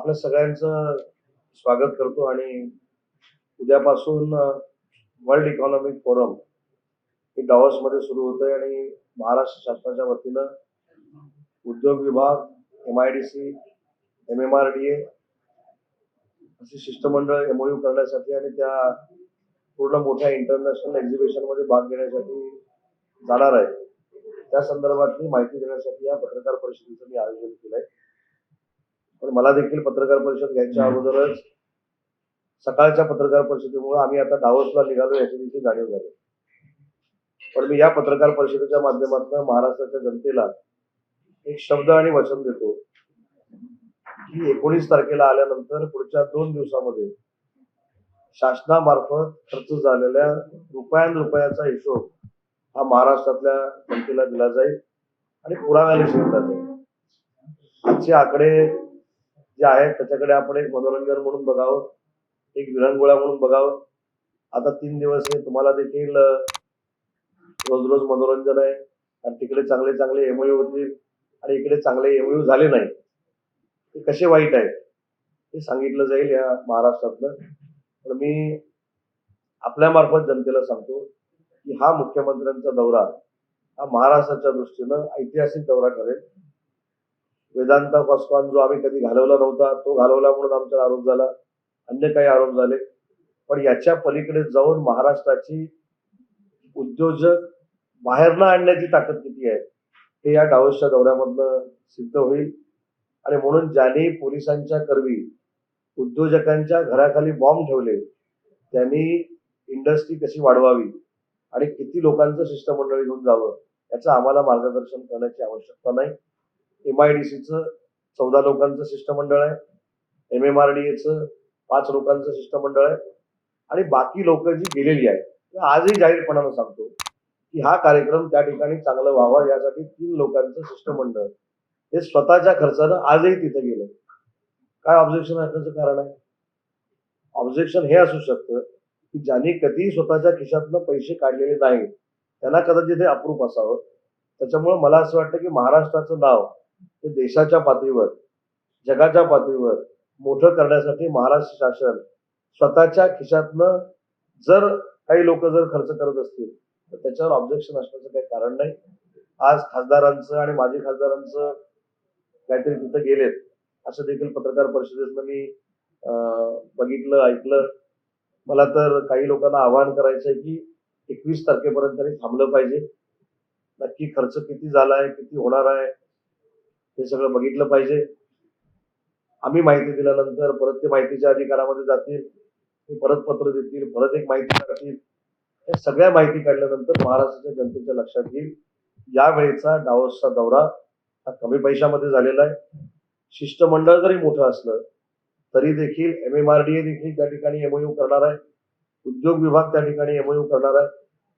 आपल्या सगळ्यांचं स्वागत करतो आणि उद्यापासून वर्ल्ड इकॉनॉमिक फोरम हे मध्ये सुरू होतंय आणि महाराष्ट्र शासनाच्या वतीनं उद्योग विभाग M I D C M M R D A असे शिष्टमंडळ एमओयू करण्यासाठी आणि त्या पूर्ण मोठ्या इंटरनॅशनल एक्झिबिशनमध्ये भाग घेण्यासाठी जाणार आहे त्या संदर्भातली माहिती देण्यासाठी या पत्रकार परिषदेचं मी आयोजन केलंय. पण मला देखील पत्रकार परिषद घ्यायच्या अगोदरच सकाळच्या पत्रकार परिषदेमुळे आम्ही आता डावसला निघालो याची देखील जाणीव झाली. पण मी या पत्रकार परिषदेच्या माध्यमातून महाराष्ट्राच्या जनतेला एक शब्द आणि वचन देतो की एकोणीस तारखेला आल्यानंतर पुढच्या दोन दिवसामध्ये शासनामार्फत खर्च झालेल्या रुपयान रुपयाचा हिशोब हा महाराष्ट्रातल्या जनतेला दिला जाईल आणि पुराव्याने दिला जाईल. आजचे आकडे जे आहेत त्याच्याकडे आपण एक मनोरंजन म्हणून बघावं एक विरंगुळा म्हणून बघावं. आता तीन दिवस हे तुम्हाला देखील रोज रोज मनोरंजन आहे. आणि तिकडे चांगले चांगले एमओयू होतील आणि इकडे चांगले एमओयू झाले नाही. ते कसे वाईट आहेत हे सांगितलं जाईल या महाराष्ट्रातलं पण मी आपल्यामार्फत जनतेला सांगतो की हा मुख्यमंत्र्यांचा दौरा हा महाराष्ट्राच्या दृष्टीनं ऐतिहासिक दौरा ठरेल. वेदांता कॉस्कॉन जो आम्ही कधी घालवला नव्हता तो घालवला म्हणून आमचा आरोप झाला. अन्य काही आरोप झाले. पण याच्या पलीकडे जाऊन महाराष्ट्राची उद्योजक बाहेर न आणण्याची ताकद किती आहे हे या डावसच्या दौऱ्यामधनं सिद्ध होईल. आणि म्हणून ज्यांनी पोलिसांच्या करवी उद्योजकांच्या घराखाली बॉम्ब ठेवले त्यांनी इंडस्ट्री कशी वाढवावी आणि किती लोकांचं शिष्टमंडळ घेऊन जावं याचं आम्हाला मार्गदर्शन करण्याची आवश्यकता नाही. एम आय डी सीचं चौदा लोकांचं शिष्टमंडळ आहे. एम एम आर डी एचं पाच लोकांचं शिष्टमंडळ आहे. आणि बाकी लोक जी गेलेली आहेत आजही जाहीरपणानं सांगतो की हा कार्यक्रम त्या ठिकाणी चांगला व्हावा यासाठी तीन लोकांचं शिष्टमंडळ. हे स्वतःच्या खर्चानं आजही तिथे गेलं. काय ऑब्जेक्शन असण्याचं कारण आहे? ऑब्जेक्शन हे असू शकतं की ज्यांनी कधीही स्वतःच्या खिशातनं पैसे काढलेले नाही त्यांना कदाचित हे अप्रूप असावं. त्याच्यामुळे मला असं वाटतं की महाराष्ट्राचं नाव हे देशाच्या पातळीवर जगाच्या पातळीवर मोठं करण्यासाठी महाराष्ट्र शासन स्वतःच्या खिशातनं जर काही लोक जर खर्च करत असतील तर त्याच्यावर ऑब्जेक्शन असण्याचं काही कारण नाही. आज खासदारांचं आणि माजी खासदारांचं काहीतरी तिथं गेलेत असं देखील पत्रकार परिषदेतनं मी बघितलं ऐकलं. मला तर काही लोकांना आवाहन करायचं आहे की एकवीस तारखेपर्यंत तरी थांबलं पाहिजे. नक्की खर्च किती झाला आहे किती होणार आहे हे सगळं बघितलं पाहिजे. आम्ही माहिती दिल्यानंतर परत ते माहितीच्या अधिकारामध्ये जातील ते परत पत्र देतील परत एक माहिती काढतील या सगळ्या माहिती काढल्यानंतर महाराष्ट्राच्या जनतेच्या लक्षात येईल यावेळेचा डावसचा दौरा हा कमी पैशामध्ये झालेला आहे. शिष्टमंडळ जरी मोठं असलं तरी देखील M M R D A देखील त्या ठिकाणी एमओयू करणार आहे. उद्योग विभाग त्या ठिकाणी एमओयू करणार आहे.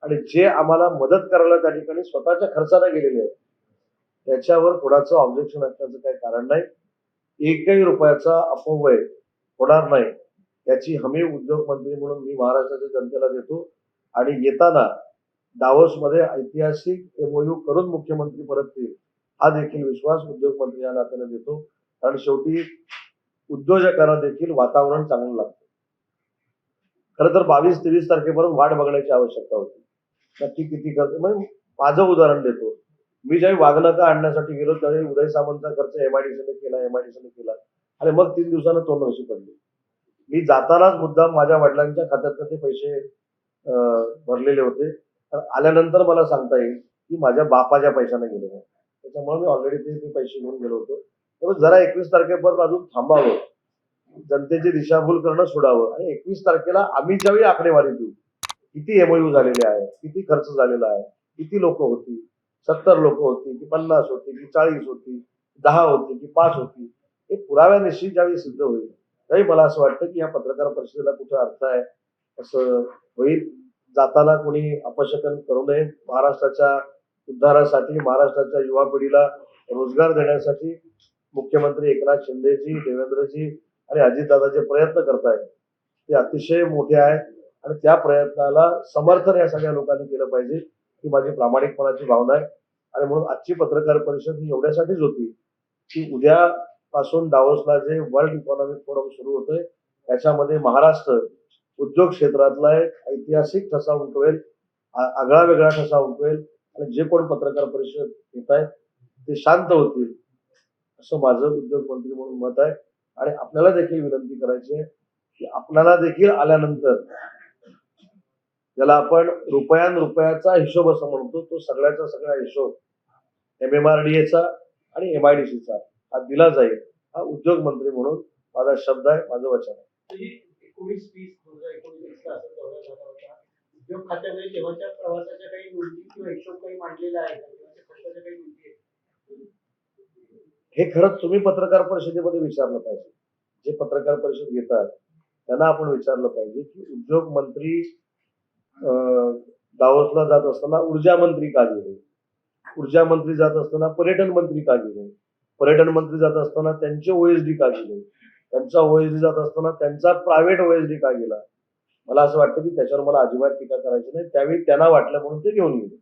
आणि जे आम्हाला मदत करायला त्या ठिकाणी स्वतःच्या खर्चाने गेलेले आहेत त्याच्यावर कोणाचं ऑब्जेक्शन असण्याचं काही कारण नाही. एकही रुपयाचा अपव्यय होणार नाही. याची हमी उद्योग मंत्री म्हणून मी महाराष्ट्राच्या जनतेला देतो. आणि येताना डावोसमध्ये ऐतिहासिक एमओयू करून मुख्यमंत्री परततील हा देखील विश्वास उद्योग मंत्री या नात्याने देतो. कारण शेवटी उद्योजकांना देखील वातावरण चांगलं लागतं. खरं तर बावीस तेवीस तारखेपर्यंत वाट बघण्याची आवश्यकता होती. नक्की किती खर्च म्हणजे माझं उदाहरण देतो. मी ज्यावेळी वागणं आणण्यासाठी गेलो त्यावेळी उदय सामंतचा खर्च एमआयडीसीने केला एमआयडीसीने केला. आणि मग तीन दिवसानं तोंड नशी पडली. मी जातानाच मुद्दाम माझ्या वडिलांच्या खात्यातनं ते पैसे अं, भरलेले होते. तर आल्यानंतर मला सांगता येईल की माझ्या बापाच्या पैशाने गेले नाही त्याच्यामुळे मी ऑलरेडी ते ते पैसे घेऊन गेलो होतो. त्यामुळे जरा एकवीस तारखेपर्यंत अजून थांबावं. जनतेची दिशाभूल करणं सोडावं. आणि एकवीस तारखेला आम्ही ज्यावेळी आकडेवारी देऊ किती एमओयू झालेले आहे किती खर्च झालेला आहे किती लोक होती सत्तर लोक होती की पन्नास होती की चाळीस होती दहा होती की पाच होती. हे पुराव्यानिशी ज्यावेळी सिद्ध होईल त्यावेळी मला असं वाटतं की या पत्रकार परिषदेला कुठं अर्थ आहे असं होईल. जाताना कोणी अपशकन करू नये. महाराष्ट्राच्या उद्धारासाठी महाराष्ट्राच्या युवा पिढीला रोजगार देण्यासाठी मुख्यमंत्री एकनाथ शिंदेजी देवेंद्रजी आणि अजितदादा जे प्रयत्न करतायत. ते अतिशय मोठे आहेत आणि त्या प्रयत्नाला समर्थन या सगळ्या लोकांनी केलं पाहिजे. ही माझी प्रामाणिकपणाची भावना आहे. आणि म्हणून आजची पत्रकार परिषद ही एवढ्यासाठीच होती की उद्यापासून डावोसला जे वर्ल्ड इकॉनॉमिक फोरम सुरू होतोय त्याच्यामध्ये महाराष्ट्र उद्योग क्षेत्रातला एक ऐतिहासिक ठसा उमटवेल आगळा वेगळा ठसा उमटवेल आणि जे कोण पत्रकार परिषद घेत आहेत ते शांत होतील असं माझं उद्योग मंत्री म्हणून मत आहे. आणि आपल्याला देखील विनंती करायची आहे की आपल्याला देखील आल्यानंतर ज्याला आपण रुपयान रुपयाचा हिशोब असं म्हणतो तो सगळ्याचा सगळा हिशोब एम एम आर डी एचा आणि एम आय डी सीचा हा दिला जाईल हा उद्योग मंत्री म्हणून माझा शब्द आहे माझं वचन आहे. एकोणीस वीस दोन हजार होता. उद्योग खात्यामध्ये तेव्हाच्या प्रवासाच्या काही नोंदी किंवा हिशोब काही मांडलेला आहे खर्चाच्या काही हे खरंच तुम्ही पत्रकार परिषदेमध्ये विचारलं पाहिजे. जे पत्रकार परिषद घेतात त्यांना आपण विचारलं पाहिजे की उद्योग मंत्री दावोसला जात असताना ऊर्जा मंत्री का गेले? ऊर्जा मंत्री जात असताना पर्यटन मंत्री का गेले? पर्यटन मंत्री जात असताना त्यांचे ओएसडी का गेले? त्यांचा ओएसडी जात असताना त्यांचा प्रायव्हेट ओएसडी का गेला? मला असं वाटतं की त्याच्यावर मला अजिबात टीका करायची नाही. त्यावेळी त्यांना वाटलं म्हणून ते घेऊन गेले.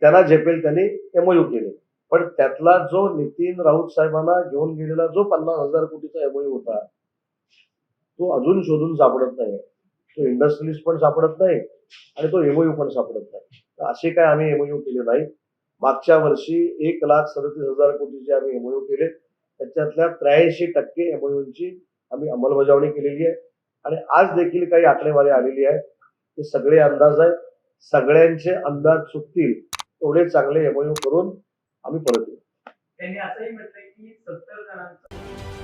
त्यांना झेपेल त्यांनी एमओयू केले. पण त्यातला जो नितीन राऊत साहेबांना घेऊन गेलेला जो पन्नास हजार कोटीचा एमओयू होता तो अजून शोधून सापडत नाही तो इंडस्ट्रियलिस्ट पण सापडत नाही आणि तो एमओयू पण सापडत नाही. तर असे काय आम्ही एमओयू केले नाही. मागच्या वर्षी एक लाख सदतीस हजार कोटीचे आम्ही एमओयू केले त्याच्यातल्या त्र्याऐंशी टक्के एमओयूची आम्ही अंमलबजावणी केलेली आहे. आणि आज देखील काही आकडेवारी आलेली आहे. ते सगळे अंदाज आहेत. सगळ्यांचे अंदाज चुकतील एवढे चांगले एमओयू करून आम्ही परत येऊ. त्यांनी असंही म्हटलंय की सत्तर जणांचा